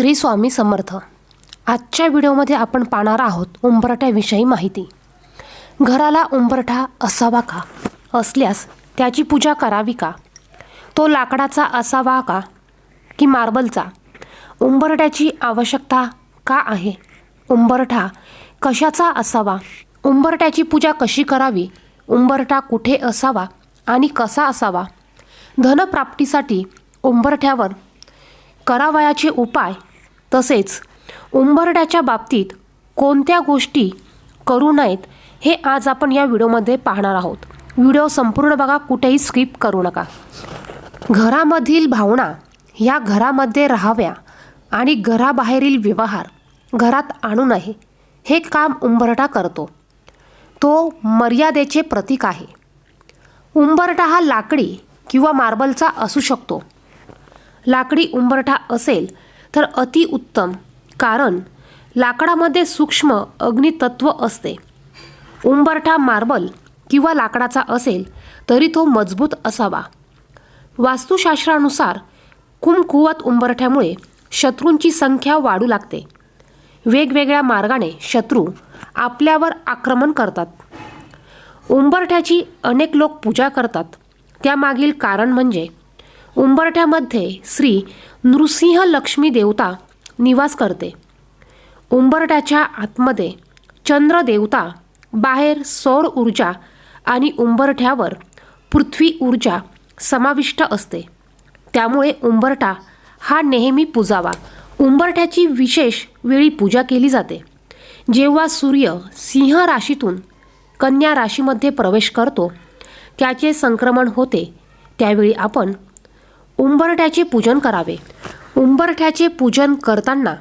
श्री स्वामी समर्थ. आजच्या व्हिडिओमध्ये आपण पाहणार आहोत उंबरठ्याविषयी माहिती. घराला उंबरठा असावा का? असल्यास त्याची पूजा करावी का? तो लाकडाचा असावा का? की मार्बलचा? उंबरठ्याची आवश्यकता का आहे? उंबरठा कशाचा असावा? उंबरठ्याची पूजा कशी करावी? उंबरठा कुठे असावा आणि कसा असावा? धनप्राप्तीसाठी उंबरठ्यावर करावयाचे उपाय तसेच उंबरड्याच्या बाबतीत कोणत्या गोष्टी करू नयेत हे आज आपण या व्हिडिओमध्ये पाहणार आहोत. व्हिडिओ संपूर्ण बघा कुठेही स्किप करू नका. घरामधील भावना या घरामध्ये राहाव्या आणि घराबाहेरील व्यवहार घरात आणू नये हे काम उंबरठा करतो. तो मर्यादेचे प्रतीक आहे. उंबरठा हा लाकडी किंवा मार्बलचा असू शकतो. लाकडी उंबरठा असेल तर अतिउत्तम कारण लाकडामध्ये सूक्ष्म अग्नितत्व असते. उंबरठा मार्बल किंवा लाकडाचा असेल तरी तो मजबूत असावा. वास्तुशास्त्रानुसार कुमकुवत उंबरठ्यामुळे शत्रूंची संख्या वाढू लागते. वेगवेगळ्या मार्गाने शत्रू आपल्यावर आक्रमण करतात. उंबरठ्याची अनेक लोक पूजा करतात. त्यामागील कारण म्हणजे उंबरठ्यामध्ये श्री नृसिंह लक्ष्मी देवता निवास करते. उंबरठ्याच्या आतमध्ये चंद्र देवता बाहेर सौर ऊर्जा आणि उंबरठ्यावर पृथ्वी ऊर्जा समाविष्ट असते. त्यामुळे उंबरठा हा नेहमी पूजावा. उंबरठ्याची विशेष वेळी पूजा केली जाते. जेव्हा सूर्य सिंह राशीतून कन्या राशीमध्ये प्रवेश करतो त्याचे संक्रमण होते. त्यावेळी आपण उंबरठ्याचे पूजन करावे. उंबरठ्याचे पूजन करताना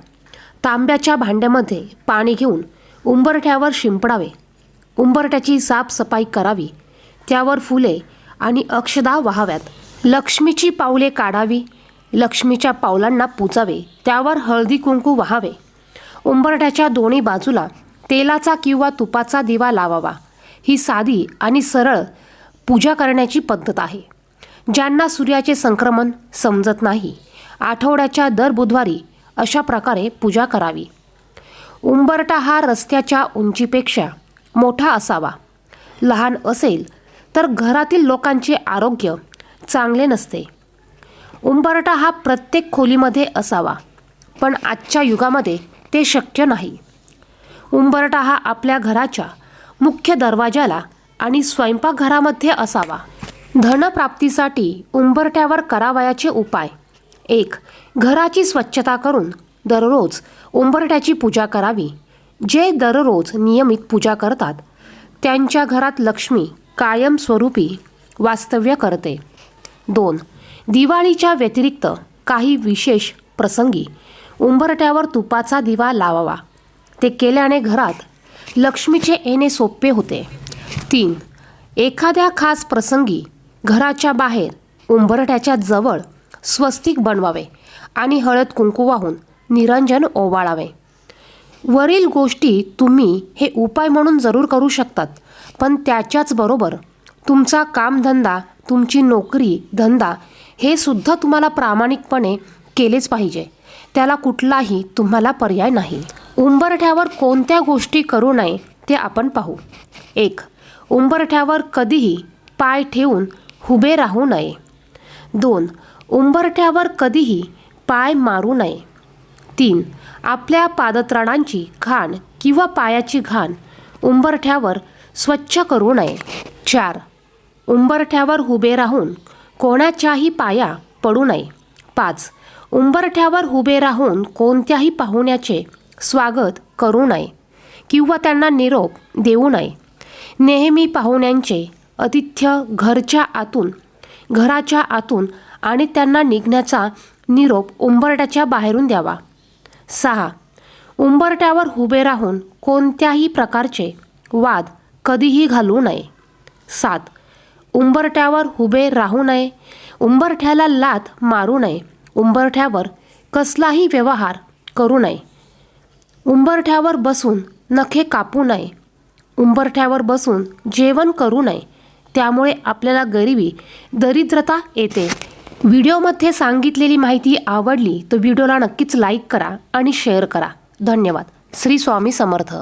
तांब्याच्या भांड्यामध्ये पाणी घेऊन उंबरठ्यावर शिंपडावे. उंबरठ्याची साफसफाई करावी. त्यावर फुले आणि अक्षदा वाहाव्यात. लक्ष्मीची पावले काढावी. लक्ष्मीच्या पावलांना पुजावे. त्यावर हळदी कुंकू वाहावे. उंबरठ्याच्या दोन्ही बाजूला तेलाचा किंवा तुपाचा दिवा लावावा. ही साधी आणि सरळ पूजा करण्याची पद्धत आहे. ज्यांना सूर्याचे संक्रमण समजत नाही. आठवड्याच्या दर बुधवारी अशा प्रकारे पूजा करावी. उंबरटा हा रस्त्याच्या उंचीपेक्षा मोठा असावा. लहान असेल तर घरातील लोकांचे आरोग्य चांगले नसते. उंबरटा हा प्रत्येक खोलीमध्ये असावा पण आजच्या युगामध्ये ते शक्य नाही. उंबरटा हा आपल्या घराच्या मुख्य दरवाजाला आणि स्वयंपाकघरामध्ये असावा. धनप्राप्तीसाठी उंबरट्यावर करावयाचे उपाय. एक घराची स्वच्छता करून दररोज उंबरट्याची पूजा करावी. जे दररोज नियमित पूजा करतात त्यांच्या घरात लक्ष्मी कायमस्वरूपी वास्तव्य करते. दोन दिवाळीच्या व्यतिरिक्त काही विशेष प्रसंगी उंबरट्यावर तुपाचा दिवा लावावा. ते केल्याने घरात लक्ष्मीचे येणे सोपे होते. तीन एखाद्या खास प्रसंगी घराच्या बाहेर उंबरठ्याच्या जवळ स्वस्तिक बनवावे आणि हळद कुंकू वाहून निरंजन ओवाळावे. वरील गोष्टी तुम्ही हे उपाय म्हणून जरूर करू शकतात पण त्याच्याच बरोबर तुमचा कामधंदा तुमची नोकरी धंदा हे सुद्धा तुम्हाला प्रामाणिकपणे केलेच पाहिजे. त्याला कुठलाही तुम्हाला पर्याय नाही. उंबरठ्यावर कोणत्या गोष्टी करू नये ते आपण पाहू. एक उंबरठ्यावर कधीही पाय ठेवून उभे राहू नये. दोन उंबरठ्यावर कधीही पाय मारू नये. तीन आपल्या पादत्राणांची घाण किंवा पायाची घाण उंबरठ्यावर स्वच्छ करू नये. चार उंबरठ्यावर उभे राहून कोणाच्याही पाया पडू नये. पाच उंबरठ्यावर उभे राहून कोणत्याही पाहुण्याचे स्वागत करू नये किंवा त्यांना निरोप देऊ नये. नेहमी पाहुण्यांचे आतिथ्य घरच्या आतून घराच्या आतून आणि त्यांना निघण्याचा निरोप उंबरट्याच्या बाहेरून द्यावा. सहा. उंबरट्यावर उभे राहून कोणत्याही प्रकारचे वाद कधीही घालू नये. सात. उंबरट्यावर उभे राहू नये. उंबरठ्याला लात मारू नये. उंबरठ्यावर कसलाही व्यवहार करू नये. उंबरठ्यावर बसून नखे कापू नये. उंबरठ्यावर बसून जेवण करू नये. त्यामुळे आपल्याला गरिबी दरिद्रता येते. व्हिडिओमध्ये सांगितलेली माहिती आवडली तर व्हिडिओला नक्कीच लाईक करा आणि शेअर करा. धन्यवाद. श्री स्वामी समर्थ.